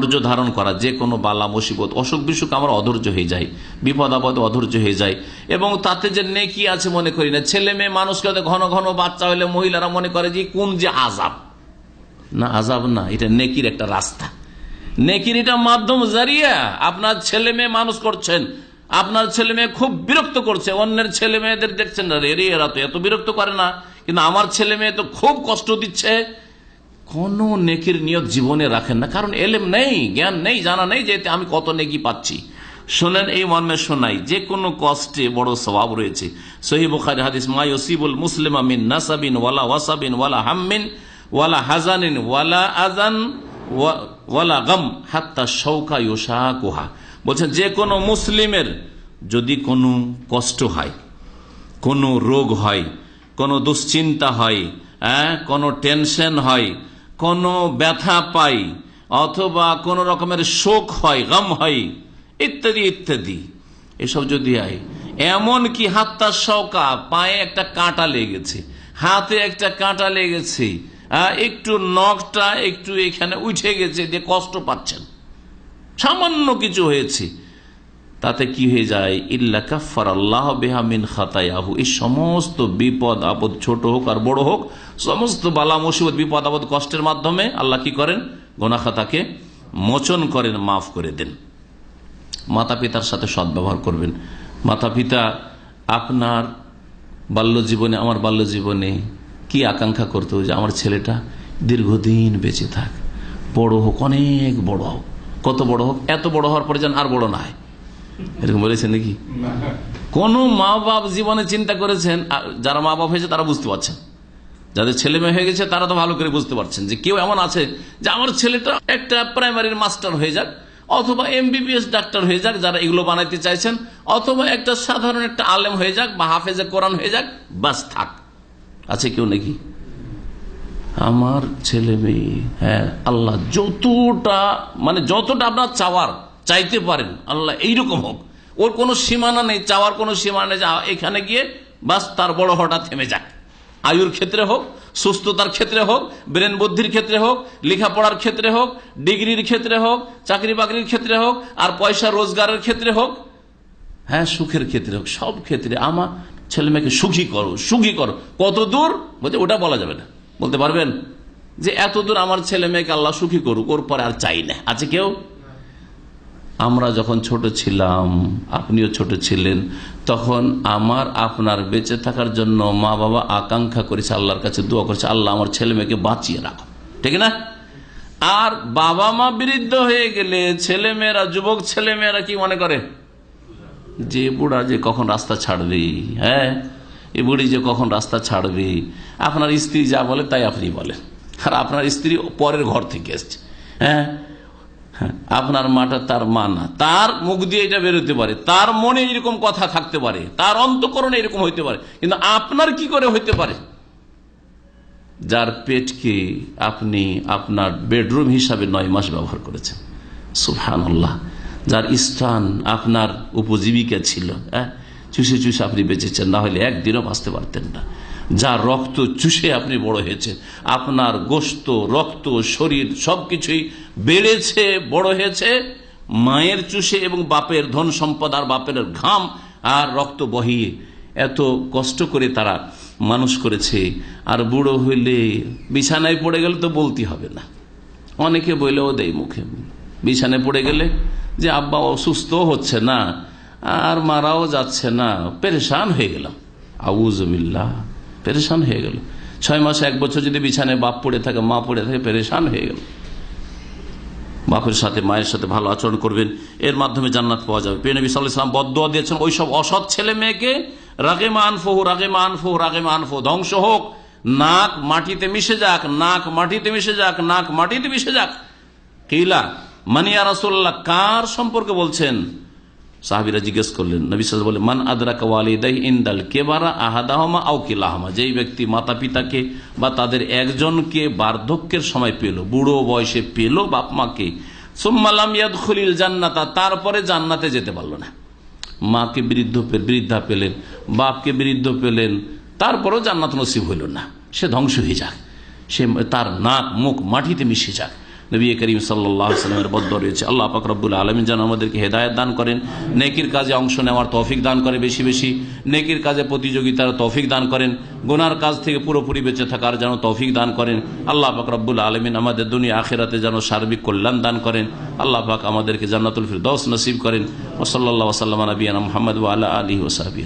ধৈর্য ধারণ করা, যে কোনো বালা, মুসিবত, অসুখ বিসুখ আমরা অধৈর্য হয়ে যাই বিপদ আপদ অধৈর্য হয়ে যায়। এবং তাতে যে নেকি আছে মনে করি না। ছেলে মেয়ে মানুষকে ঘন ঘন বাচ্চা হলে মহিলারা মনে করে যে, কোন যে আজাব না আজাব না, এটা নেকির একটা রাস্তা। নেকির এটা মাধ্যম জারিয়া আপনার ছেলে মেয়ে মানুষ করছেন। আপনার ছেলে মেয়ে খুব বিরক্ত করছে। অন্যের ছেলে মেয়েদের দেখছেন এরা তো এত বিরক্ত করে না। কিন্তু আমার ছেলে মেয়ে তো খুব কষ্ট দিচ্ছে। কোন নেকির নিয়ত জীবনে রাখেন না। কারণ এলেম নেই, জ্ঞান নেই, জানা নেই যে আমি কত নেকি পাচ্ছি। শোনেন এই মর্মে শোনাই, যে কোনো কষ্টে বড় স্বভাব রয়েছে। সহি বুখারি হাদিস মায়সিবুল মুসলিম আমিন নাসাবিন ওয়ালা ওয়াসাবিন ওয়ালা হাম্মিন ওয়ালা হাজানিন ওয়ালা আজান ওয়া- ওয়ালা গম হাত্তা শৌকা ইউসা কুহা বলছেন, যে কোনো মুসলিমের যদি কোনো কষ্ট হয়, কোনো রোগ হয়, কোনো দুশ্চিন্তা হয় হ্যাঁ কোনো টেনশন হয় কোনো ব্যথা পাই অথবা কোনো রকমের শোক হয়, গম হয়, ইত্যাদি ইত্যাদি। এসব যদি হয় এমন কি হাতটা শৌকা, পায়ে একটা কাঁটা লেগেছে, হাতে একটা কাঁটা লেগেছে একটু নখটা একটু এখানে উঠে গেছে, দিয়ে কষ্ট পাচ্ছেন। সামান্য কিছু হয়েছে। তাতে কি হয়ে যায়? ইল্লা কাফার আল্লাহ বেহামিন খাতায়াহু। এই সমস্ত বিপদ, আপদ ছোট হোক আর বড় হোক, সমস্ত বালা মুসিবত, বিপদ, আপদ কষ্টের মাধ্যমে আল্লাহ কি করেন? গোনা খাতাকে মোচন করেন, মাফ করে দেন। মাতা পিতার সাথে সদ্ব্যবহার করবেন। মাতা পিতা আপনার বাল্য জীবনে আমার বাল্য জীবনে কি আকাঙ্ক্ষা করতো যে আমার ছেলেটা দীর্ঘদিন বেঁচে থাক? বড় হোক, অনেক বড় হোক। কত বড় হোক? এত বড় হওয়ার পরে যেন আর বড় না হয়। এরকম বলেছেন নাকি? কোন মা বাপ জীবনে চিন্তা করেছেন যারা মা বাপ হয়েছে তারা বুঝতে পারছেন। যাদের ছেলে মেয়ে হয়ে গেছে তারা তো ভালো করে বুঝতে পারছেন যে কেউ এমন আছে যে আমার ছেলেটা একটা প্রাইমারির মাস্টার হয়ে যাক, অথবা এমবিবিএস ডাক্তার হয়ে যাক, যারা এগুলো বানাইতে চাইছেন, অথবা একটা সাধারণ একটা আলেম হয়ে যাক বা হাফেজে কোরআন হয়ে যাক, বাস থাক। আছে কেউ নাকি? আমার ছেলে মেয়ে হ্যাঁ আল্লাহ যতটা মানে যতটা আপনার চাওয়ার চাইতে পারেন। আল্লাহ এইরকম হোক। ওর কোনো সীমানা নেই, চাওয়ার কোনো সীমানা নেই এখানে গিয়ে বাস তার বড় হঠাৎ থেমে যাক। আয়ুর ক্ষেত্রে হোক, সুস্থতার ক্ষেত্রে হোক, ব্রেন বুদ্ধির ক্ষেত্রে হোক, লেখাপড়ার ক্ষেত্রে হোক, ডিগ্রির ক্ষেত্রে হোক চাকরি বাকরির ক্ষেত্রে হোক, আর পয়সা রোজগারের ক্ষেত্রে হোক হ্যাঁ সুখের ক্ষেত্রে হোক, সব ক্ষেত্রে আমার ছেলে মেয়েকে সুখী করো সুখী করো। কত দূর? বলছে, ওটা বলা যাবে না। বলতে পারবেন? যে, এত দূর আমার ছেলে মেয়েকে আল্লাহ সুখী করুক, ওর পরে আর চাই না। আছে কেউ? আমরা যখন ছোট ছিলাম আপনিও ছোট ছিলেন তখন আমার আপনার বেঁচে থাকার জন্য মা বাবা আকাঙ্ক্ষা করেছে আল্লাহর কাছে দোয়া করেছে আল্লাহ আমার ছেলে মেয়েকে বাঁচিয়ে রাখো। ঠিক না? আর বাবা মা বৃদ্ধ হয়ে গেলে ছেলে মেয়েরা যুবক ছেলে মেয়েরা কি মনে করে? যে বুড়া যে কখন রাস্তা ছাড়বে হ্যাঁ? এ বুড়ি যে কখন রাস্তা ছাড়বে আপনার স্ত্রী যা বলে তাই আপনি বলেন। আর আপনার স্ত্রী পরের ঘর থেকে এসছে হ্যাঁ হ্যাঁ, আপনার মাটা তার মা না। তার মুখ দিয়ে এটা বেরোতে পারে। তার মনে এরকম কথা থাকতে পারে। তার অন্তকরণে এরকম হইতে পারে। কিন্তু আপনার কি করে হইতে পারে? যার পেটকে আপনি আপনার বেডরুম হিসাবে নয় মাস ব্যবহার করেছেন। আল্লাহ যার স্থান আপনার উপজীবিকা ছিল হ্যাঁ চুষে চুষে আপনি বেঁচেছেন, না হলে একদিনও বাঁচতে পারতেন না। যার রক্ত চুষে আপনি বড় হয়েছেন। আপনার গোস্ত, রক্ত, শরীর সবকিছুই বেড়েছে, বড় হয়েছে। মায়ের চুষে এবং বাপের ধন সম্পদ আর বাপের ঘাম আর রক্ত বহিয়ে এত কষ্ট করে তারা মানুষ করেছে। আর বুড়ো হইলে বিছানায় পড়ে গেলে তো বলতে হবে না। অনেকে বইলেও দেয় মুখে। বিছানায় পড়ে গেলে যে, আব্বা অসুস্থ হচ্ছে না। আর মারাও যাচ্ছে না। পেরেশান হয়ে গেলাম। আউজবিল্লা পেরেশান হয়ে গেল। ছয় মাস এক বছর যদি বিছানায় বাপ পড়ে থাকে, মা পড়ে থাকে, পেরেশান হয়ে গেল। বাপের সাথে, মায়ের সাথে ভালো আচরণ করবেন, এর মাধ্যমে জান্নাত পাওয়া যাবে। প্রিয় নবী সাল্লাহ ইসলাম দিয়েছেন, ওই সব অসৎ ছেলে মেয়েকে রাগে মান ফহু রাগে মান ফহু রাগে মান ফহু ধ্বংস হোক। নাক মাটিতে মিশে যাক, নাক মাটিতে মিশে যাক, নাক মাটিতে মিশে যাক। কিলা, মানিয়া রাসুল্লাহ কার সম্পর্কে বলছেন? সাহাবিরা জিজ্ঞেস করলেন, নবী সাল বলে মান আদরাক ওয়ালিদাই ইন্দাল কেবারা আহাদাহমা আও কিলাহমা? যেই ব্যক্তি মাতা পিতাকে বা তাদের একজনকে বার্ধক্যের সময় পেল, বুড়ো বয়সে পেল বাপ মাকে সুম্মালাম ইয়াদ খুলিল জান্নাতা, তারপরে জান্নাতে যেতে পারল না। মাকে বৃদ্ধ বৃদ্ধা পেলেন, বাপকে বৃদ্ধ পেলেন, তারপরেও জান্নাত নসিব হইল না। সে ধ্বংস হয়ে যাক। সে তার নাক, মুখ মাটিতে মিশে যাক। নবী করিম সাল্লাহ সাল্লামের বদ্ধ রয়েছে। আল্লাহ পাক আলমিন যেন আমাদেরকে হেদায়ত দান করেন, নেকির কাজে অংশ নেওয়ার তৌফিক দান করে বেশি বেশি, নেকির কাজে প্রতিযোগিতার তৌফিক দান করেন, গোনার কাজ থেকে পুরোপুরি বেঁচে থাকার যেন তৌফিক দান করেন। আল্লাহ পাক রব্বুল আলমিন আমাদের দুনিয়া আখেরাতে যেন সার্বিক কল্যাণ দান করেন। আল্লাহ পাক আমাদেরকে জান্নাতুল ফিরদৌস নসিব করেন। ও ওসল্লা ওসাল্লাম নবীনা মোহাম্মদ আল্লাহ আলী ওসাহাবি